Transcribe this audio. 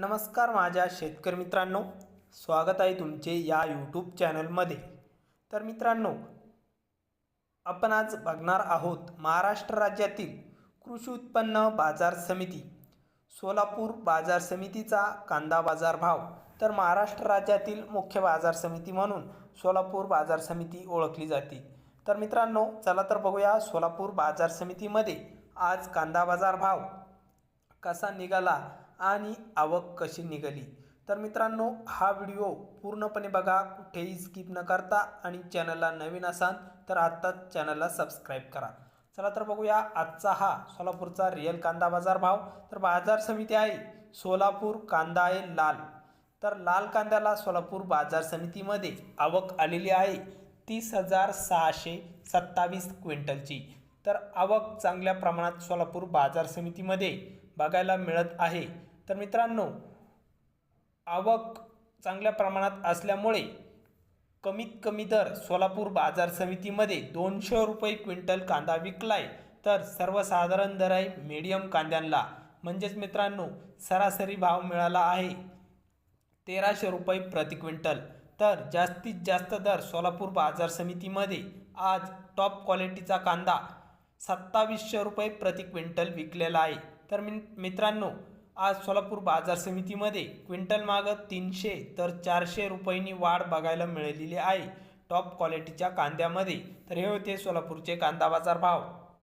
नमस्कार माझ्या शेतकरी मित्रांनो स्वागत आहे तुमचे या यूट्यूब चॅनलमध्ये. तर मित्रांनो आपण आज बघणार आहोत महाराष्ट्र राज्यातील कृषी उत्पन्न बाजार समिती सोलापूर बाजार समितीचा कांदा बाजार भाव. तर महाराष्ट्र राज्यातील मुख्य बाजार समिती म्हणून सोलापूर बाजार समिती ओळखली जाते. तर मित्रांनो चला तर बघूया सोलापूर बाजार समितीमध्ये आज कांदा बाजार भाव कसा निघाला आणि आवक कशी निघाली? तर मित्रांनो हा व्हिडिओ पूर्णपणे बघा कुठेही स्किप न करता आणि चॅनलला नवीन असाल तर आत्ताच चॅनलला सबस्क्राईब करा. चला तर बघूया आजचा हा सोलापूरचा रिअल कांदा बाजार भाव. तर बाजार समिती आहे सोलापूर कांदा आहे लाल. तर लाल कांद्याला सोलापूर बाजार समितीमध्ये आवक आलेली आहे तीस हजार सहाशे सत्तावीस क्विंटलची. तर आवक चांगल्या प्रमाणात सोलापूर बाजार समितीमध्ये बघायला मिळत आहे. तर मित्रांनो आवक चांगल्या प्रमाणात असल्यामुळे कमीत कमी दर सोलापूर बाजार समितीमध्ये दोनशे रुपये क्विंटल कांदा विकलाय. तर सर्वसाधारण दर आहे मीडियम कांद्यांना म्हणजेच मित्रांनो सरासरी भाव मिळाला आहे तेराशे रुपये प्रति क्विंटल. तर जास्तीत जास्त दर सोलापूर बाजार समितीमध्ये आज टॉप क्वालिटीचा कांदा सत्तावीसशे रुपये प्रति क्विंटल विकलेला आहे. तर मित्रांनो आज सोलापूर बाजार समितीमध्ये क्विंटल मागं तीनशे तर चारशे रुपयांनी वाढ बघायला मिळालेली आहे. टॉप क्वालिटीच्या कांद्यामध्ये. तर हे होते सोलापूरचे कांदा बाजार भाव.